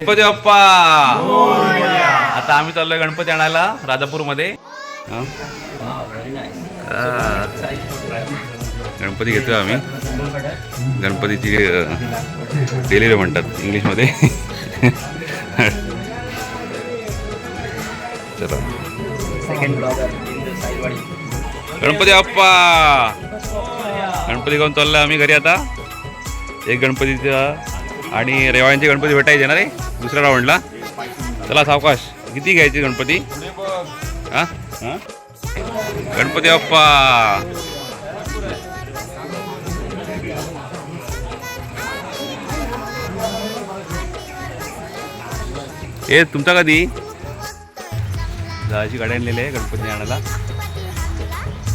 गणपती बाप्पा! आता आम्ही चाललोय गणपती आणायला राजापूरमध्ये. गणपती घेतोय आम्ही. गणपतीची डिलिव्हरी म्हणतात इंग्लिशमध्ये. चला. गणपती बाप्पा! गणपती घेऊन चाललोय आम्ही घरी आता. एक गणपतीचा आणि रेवाळ्यांचे गणपती भेटायचे ना रे? दुसऱ्या राऊंडला? चला सावकाश. किती घ्यायचे गणपती? हां? गणपती बाप्पा. ए तुमचा कधी? दहाची गाड्या आणलेली आहे गणपती आणायला.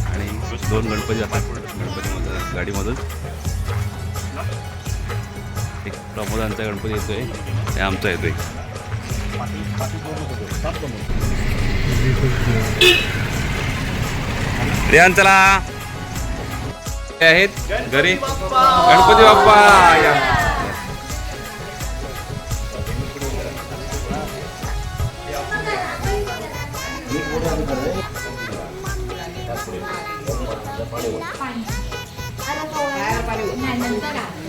आणि दोन गणपती जातात गणपतीमधून गाडीमधून. प्रमोदांचा गणपती येतोय हे आमचा येतोय रियान चला हे आहेत घरी गणपती बाप्पा या नाही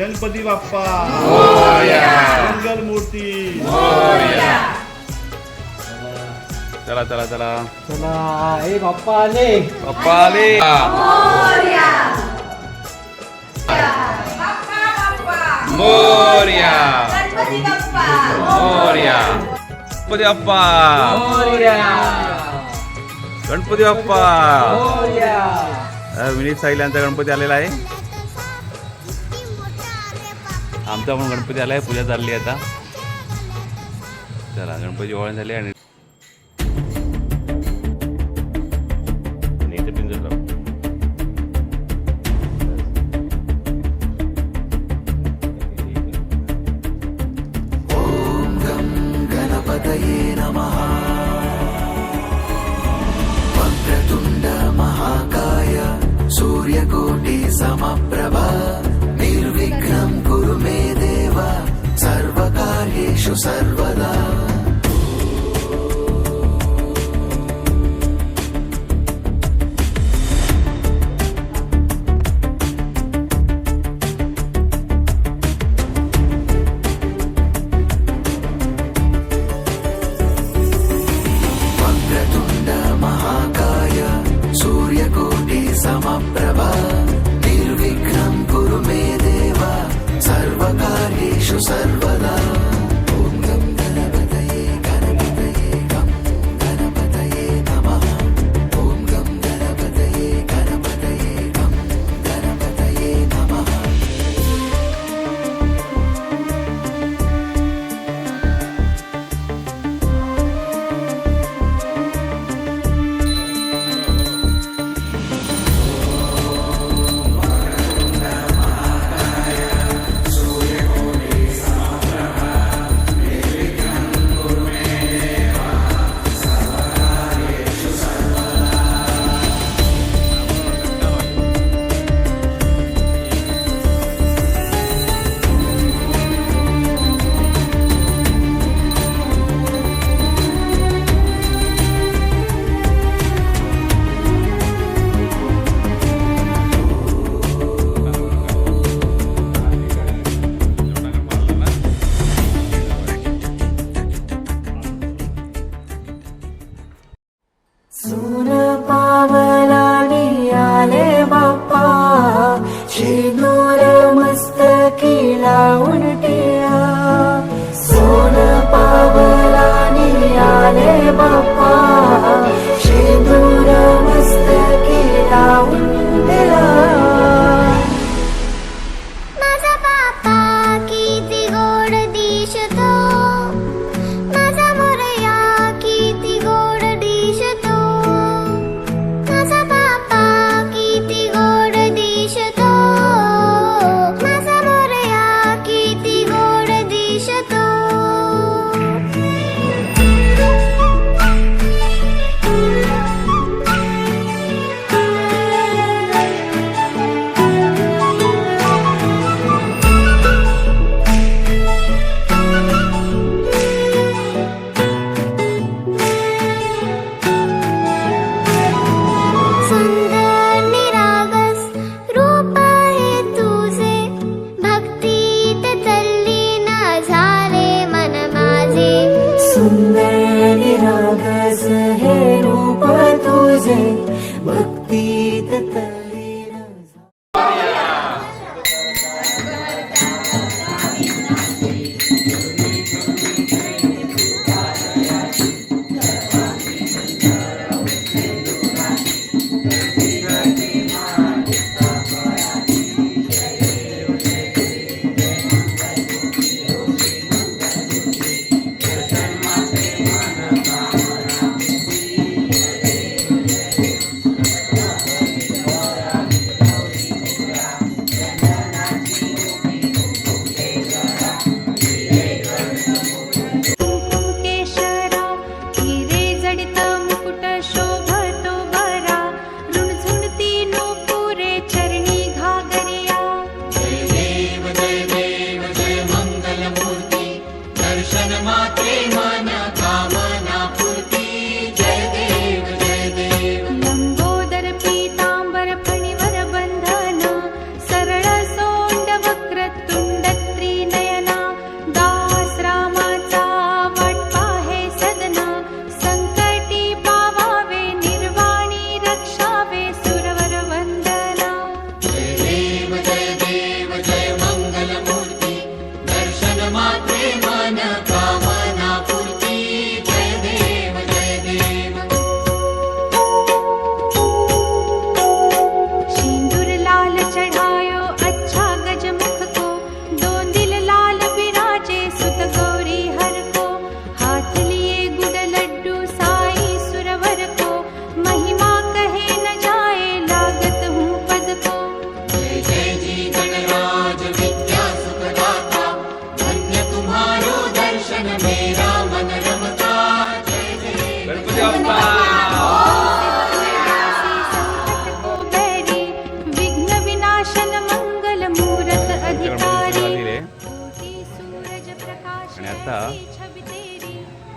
गणपती बाप्पा. मंगल मूर्ती चला चला चला. चला ए बाप्पा आले. बाप्पा आले. मोर्या. मोर्या. गणपती बाप्पा. गणपती बाप्पा. विनीत साईल यांचा गणपती आलेला आहे. आमचा पण गणपती आलाय पूजा चालली आहे आता. चला गणपती ओळख झाली आणि Look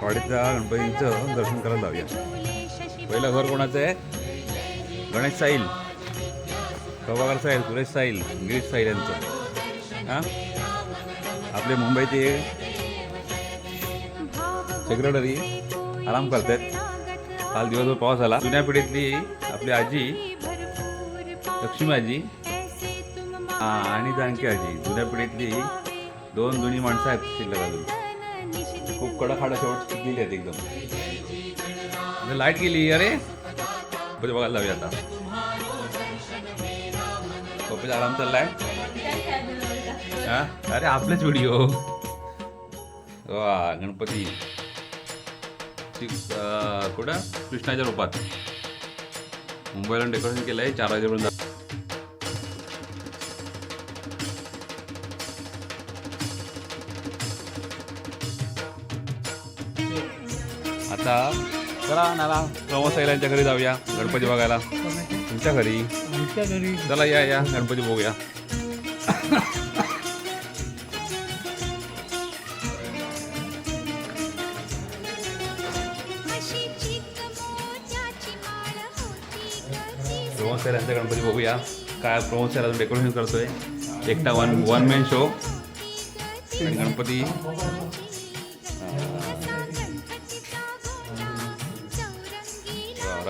तेरी गणपतीचं गणपतींचं दर्शन करायला जाऊया पहिलं घर कोणाचं आहे? गणेश साईल प्रभाकर साईल सुरेश साईल गिरीश साईल यांचं. हां? आपले मुंबईचे सेक्रेटरी आराम करतायत काल दिवसभर पाऊस आला. जुन्या पिढीतली आपली आजी लक्ष्मी आजी हा, आणि जानकी आजी. जुन्या पिढीतली दोन जुनी माणसं आहेत शिल्लक अजून. खूप कडक हाडा शेवट शिकलेली आहेत एकदम म्हणजे लाइट गेली अरे. बघायला जाऊया आता. पप्पीचा आराम चाललाय. हा? अरे आपलेच व्हिडिओ वा गणपती. कुठं? कृष्णाच्या रूपात. मुंबईला डेकोरेशन केलंय चार वाजेपर्यंत. प्रमोद साईलांच्या घरी जाऊया गणपती बघायला. तुमच्या घरी? आमच्या घरी. चला या या गणपती बघूया. प्रमोद सर यांचा गणपती बघूया. काय प्रमोद सर अजून डेकोरेशन करतोय. एकटा वन वन मॅन शो आणि गणपती.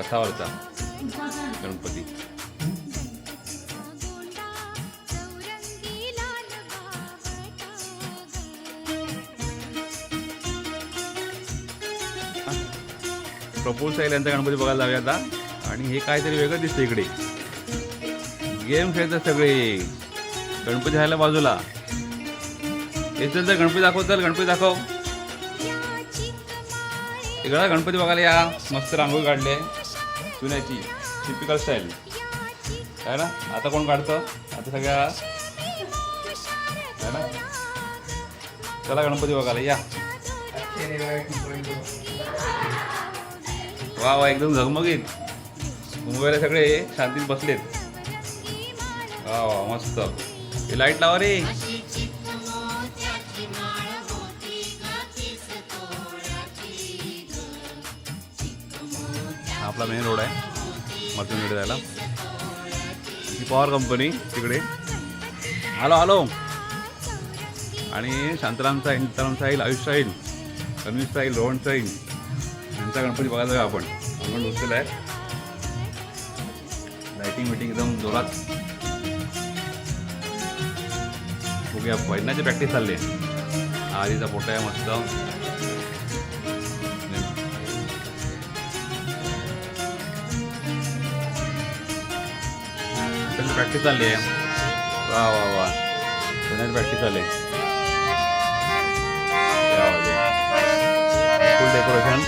रथावरचा गणपती गोंडा साईल यांचा गणपती बघायला जाऊया आता. आणि हे काहीतरी वेगळं दिसतं इकडे. गेम खेळतात सगळे. गणपती राहायला बाजूला. येतील तर गणपती दाखव चल गणपती दाखव. इकडं गणपती बघायला या. मस्त रांगोळी काढली. चुन्याची टिपिकल स्टाईल आहे ना? आता कोण काढतं? आता सगळ्या आहे ना? चला गणपती बघायला या. वा वा एकदम झगमगीत. मुंबईला सगळे शांतीत बसलेत. वा वा मस्त. हे लाइट लावा रे. आपला मेन रोड आहे. मर्चंट जायला. ही पॉवर कंपनी तिकडे. हॅलो हॅलो आणि शांताराम साईल सीताराम साईल आयुष साईल रणवीर साईल रोहन साईल यांचा गणपती बघायला जाऊ आपण. आपण बसलेला आहे. लाइटिंग मिटिंग एकदम जोरात. बघूया. पहिल्याची प्रॅक्टिस चालली आहे. आधीचा फोटो आहे मस्त. त्यांची प्रॅक्टिस चालली आहे वा वा वा त्यांची प्रॅक्टिस चालली आहे फुल डेकोरेशन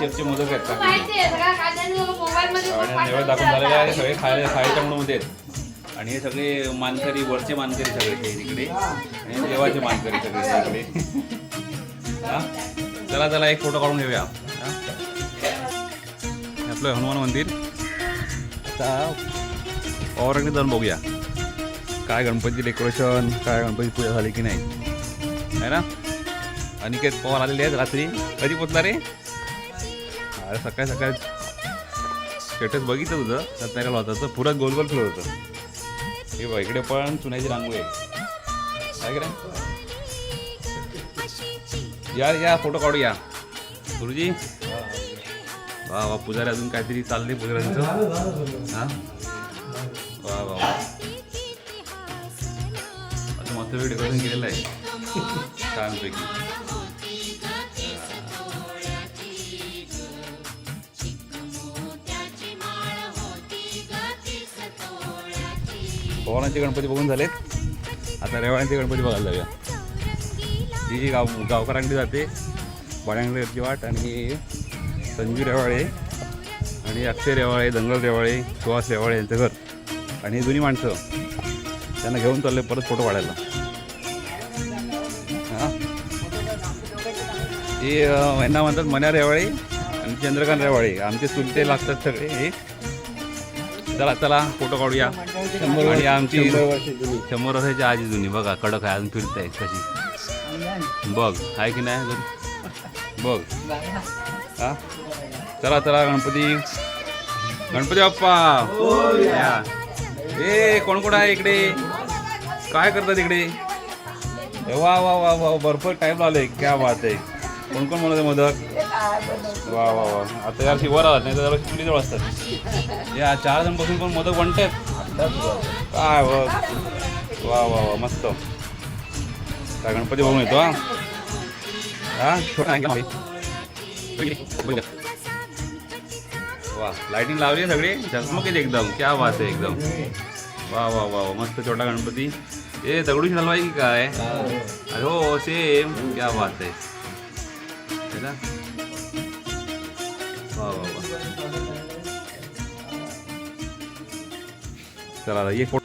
शेपचे मोदक आहेत जेवण दाखवून झालेले आहे सगळे खायला खायच्या म्हणून आहेत आणि हे सगळे मानकरी वरचे मानकरी सगळे हे तिकडे आणि देवाचे मानकरी सगळे तिकडे हा? चला चला एक फोटो काढून घेऊया. हा? हे आपलं हनुमान मंदिर. आता पवारांनी जाऊन बघूया. काय गणपती डेकोरेशन काय गणपती पूजा झाली की नाही. आहे ना? अनिकेत पवार आलेले आहेत रात्री. कधी पोचला रे? अरे सकाळी सकाळी स्टेटस बघितलं तुझं सत्याकाल होता तर पुरात गोल गोल फिरत होतं. हे बघ इकडे पण चुन्याची रांगोळी आहे. काय या या फोटो काढू या. गुरुजी? वा वा पुजारी अजून काहीतरी चाललंय पुजाऱ्यांचं. हा? वा वा आता मस्त डेकोरेशन केलेलं आहे. छानपैकी. पवारांचे गणपती बघून झालेत आता रेवाळ्यांचे गणपती बघायला जाऊया. ही गाव गावकरांकडे जाते. बाळ्यांकडे वाट आणि संजू रेवाळे आणि अक्षय रेवाळे दंगल रेवाळे सुहास रेवाळे यांचं घर. आणि जुनी माणसं. त्यांना घेऊन चालले परत फोटो काढायला. हां? हे अं, यांना म्हणतात मन्या रेवाळे आणि चंद्रकांत रेवाळे. आमचे चुलते लागतात सगळे. हे चला चला फोटो काढूया. आणि आमची शंभर वर्षाची आजी जुनी बघा कडक आहे अजून फिरते कशी. बघ आहे की नाही अजून? बघ. हा? चला चला गणपती. गणपती बाप्पा. या. ए कोण कोण आहे इकडे? काय करतात इकडे? वा वा वा वा भरपूर टाईम आले क्या बात आहे. कोण कोण म्हणत आहे मोदक? वा वा वा. आता यार वर आलात नाही तर जरा जवळ असतात या चार जण बसून पण मोदक बनतात. काय वा वा वा मस्त. काय गणपती बघून येतो हा. हा? वा लायटिंग लावली आहे सगळी. झगमगीत एकदम. क्या बात आहे एकदम. वा वा वा वा. मस्त छोटा गणपती. ए दगडूशी हलवाई की काय? अरे हो सेम क्या बात आहे. ना वा वा चला आता ये फोटो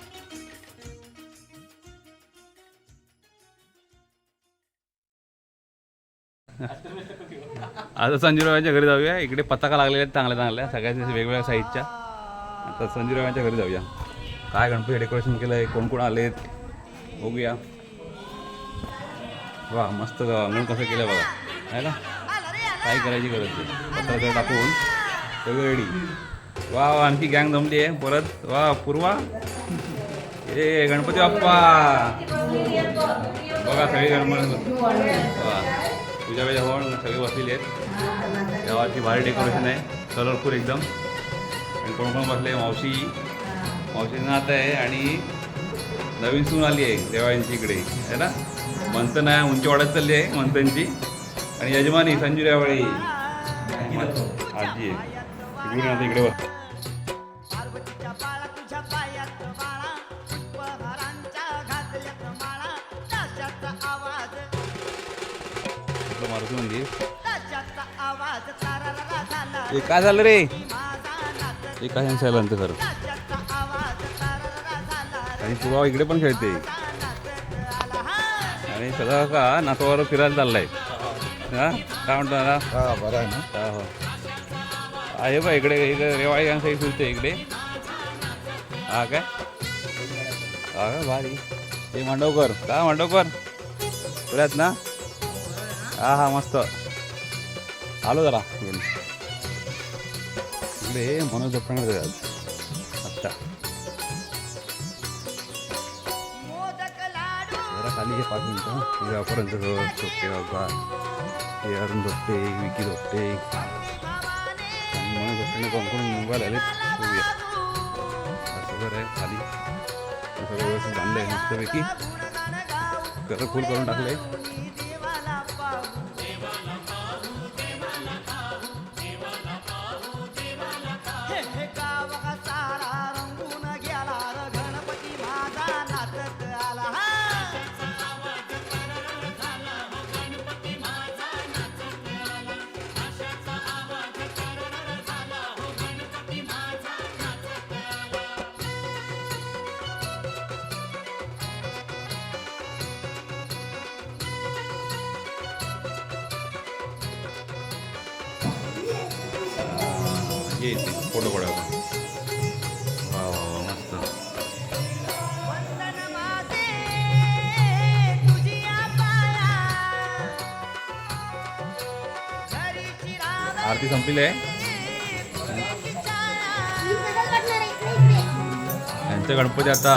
आता संजूरावांच्या घरी जाऊया. इकडे पताका लागलेल्या आहेत चांगल्या चांगल्या सगळ्या वेगवेगळ्या साईजच्या आता संजूरावांच्या घरी जाऊया. काय गणपती डेकोरेशन केलं आहे कोण कोण आलेत? बघूया. वा मस्त अंगण कसं केलं बघा. आहे ना? काय करायची गरज नाही. पत्रकार टाकून सगळं रेडी वा वा आणखी गँग जमली आहे. परत वा पूर्वा. ए गणपती बाप्पा. बघा सगळे गणपती. वा. पूजा वेळेला होऊन सगळे बसलेले आहेत. गावाची भारी डेकोरेशन आहे. कलरफुल एकदम. आणि कोण कोण बसले? मावशी. मावशीचं आता आहे. आणि नवीन सून आली आहे देवायांची इकडे. आहे ना? मंथन आहे. उंची वाढत चालली आहे मंथनची. आणि यजमानी संजू रेवाळी आजी आहे. इकडे बस. मारुती मंदिर. हे काय झालं रे. हे काय खरं. तारारा झाला आणि पुरावा इकडे पण खेळते. आणि सगळं का नातवावर फिरायला चाललाय. हा? काय म्हणतो हा बरं आहे ना. हा हो. आहे बा इकडे इकडे रेवाळी साईड फिरते इकडे. हा काय? हा का भारी. ते मांडवकर का मांडवकर पुण्यात ना? हा हा मस्त. आलो जरा. इकडे मनोज जपणार आत्ता. जरा खाली घे पाच मिनिटं. हे व्यापाऱ्यांचं घर चोपटे बाबा. हे अरुण धोपटे विकी धोपटे आणि मनोज धोपटेने कोण कोण मोबाईल आले बघूया असं घर आहे खाली हे सगळं व्यवस्थित बांधलं आहे मस्तपैकी फुल करून टाकलं आहे ये इथे फोटो वा वा मस्त चिरावे आरती संपलेली आहे यांचा गणपती आता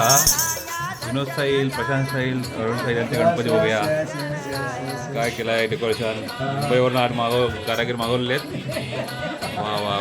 विनोद साईल प्रशांत साईल अरुण साईल यांचे गणपती बघूया काय केलं आहे डेकोरेशन मुंबईवरून आज मागव कारागीर मागवलेले आहेत वा वा